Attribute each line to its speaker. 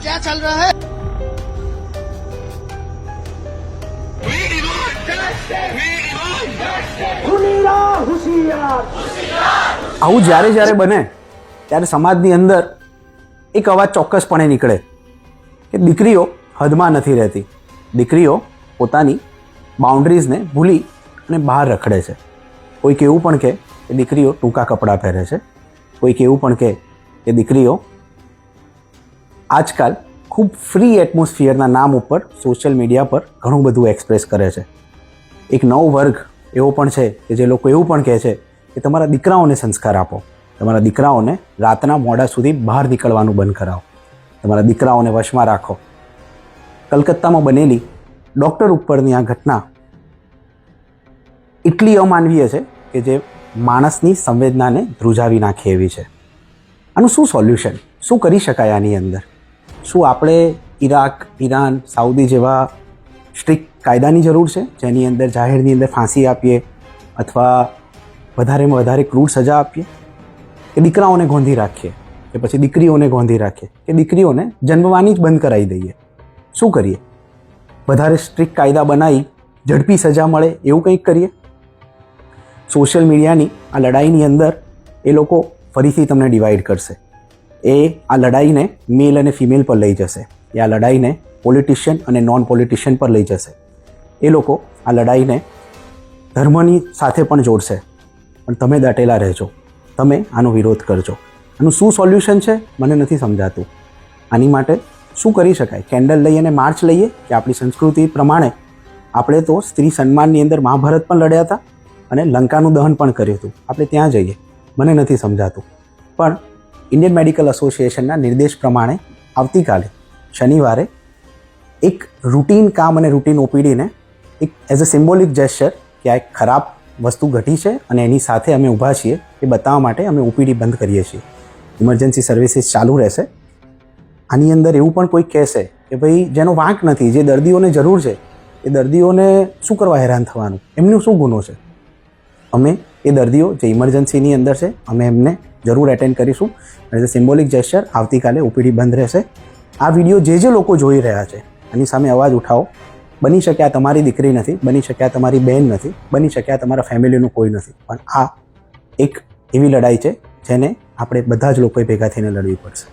Speaker 1: क्या चल रहा है
Speaker 2: આવું જ્યારે જ્યારે બને ત્યારે સમાજની અંદર એક અવાજ ચોક્કસપણે નીકળે કે દીકરીઓ હદમાં નથી રહેતી દીકરીઓ પોતાની બાઉન્ડ્રીઝને ભૂલી અને બહાર રખડે છે કોઈક એવું પણ કહે કે દીકરીઓ ટૂંકા કપડાં પહેરે છે કોઈક એવું પણ કહે કે દીકરીઓ આજકાલ ખૂબ ફ્રી એટમોસ્ફિયરના નામ ઉપર સોશિયલ મીડિયા પર ઘણું બધું એક્સપ્રેસ કરે છે. એક નવો વર્ગ એવો પણ છે કે જે લોકો એવું પણ કહે છે કે તમારા દીકરાઓને સંસ્કાર આપો. તમારા દીકરાઓને રાતના મોડા સુધી બહાર નીકળવાનું બંધ કરાવો. તમારા દીકરાઓને વશમાં રાખો. કલકત્તામાં બનેલી ડૉક્ટર ઉપરની આ ઘટના એટલી અમાનવીય છે કે જે માણસની સંવેદનાને ધ્રુજાવી નાખે એવી છે. આનું શું સોલ્યુશન શું કરી શકાય આની અંદર? શું આપણે ઈરાક, ઈરાન, સાઉદી જેવા સ્ટ્રિક્ટ કાયદાની જરૂર છે? જેની અંદર જાહેરની અંદર ફાંસી આપીએ અથવા વધારેમાં વધારે ક્રૂર સજા આપીએ? કે દીકરાઓને ગોંધી રાખીએ? કે પછી દીકરીઓને ગોંધી રાખીએ? કે દીકરીઓને જન્મવાની જ બંધ કરાવી દઈએ? શું કરીએ? વધારે સ્ટ્રિક્ટ કાયદા બનાવી ઝડપી સજા મળે એવું કંઈક કરીએ? સોશિયલ મીડિયાની, આ લડાઈની અંદર એ લોકો ફરીથી તમને ડિવાઈડ કરશે. એ આ લડાઈને મેલ અને ફિમેલ પર લઈ જશે. એ આ લડાઈને પોલિટિશિયન અને નોન પોલિટિશિયન પર લઈ જશે. એ લોકો આ લડાઈને ધર્મની સાથે પણ જોડશે. પણ તમે દાટેલા રહેજો. તમે આનો વિરોધ કરજો. આનું શું સોલ્યુશન છે? મને નથી સમજાતું. આની માટે શું કરી શકાય? કેન્ડલ લઈ અને માર્ચ લઈએ કે આપણી સંસ્કૃતિ પ્રમાણે? આપણે તો સ્ત્રી સન્માનની અંદર મહાભારત પણ લડ્યા હતા અને લંકાનું દહન પણ કર્યું હતું. આપણે ત્યાં જઈએ. મને નથી સમજાતું. પણ ઇન્ડિયન મેડિકલ એસોસિએશનના નિર્દેશ પ્રમાણે આવતીકાલે, શનિવારે એક રૂટીન કામ અને રૂટીન ઓપીડીને એક એઝ અ સિમ્બોલિક જેસ્ચર કે આ એક ખરાબ વસ્તુ ઘટી છે અને એની સાથે અમે ઊભા છીએ એ બતાવવા માટે અમે ઓપીડી બંધ કરીએ છીએ. ઇમરજન્સી સર્વિસીસ ચાલુ રહેશે. આની અંદર એવું પણ કોઈ કહેશે કે ભાઈ જેનો વાંક નથી, જે દર્દીઓને જરૂર છે, એ દર્દીઓને શું કરવા હેરાન થવાનું? એમનું શું ગુનો છે? અમે એ દર્દીઓ જે ઇમરજન્સીની અંદર છે, અમે એમને જરૂર એટેન્ડ કરીશું. એઝ અ સિમ્બોલિક જેસ્ચર આવતીકાલે ઓપીડી બંધ રહેશે. આ વીડિયો જે જે લોકો જોઈ રહ્યા છે, એની સામે અવાજ ઉઠાવો. બની શકે આ તમારી દીકરી નથી, બની શકે આ તમારી બહેન નથી, બની શકે આ તમારા ફેમિલીનું કોઈ નથી. પણ આ એક એવી લડાઈ છે જેને આપણે બધા જ લોકોએ ભેગા થઈને લડવી પડશે.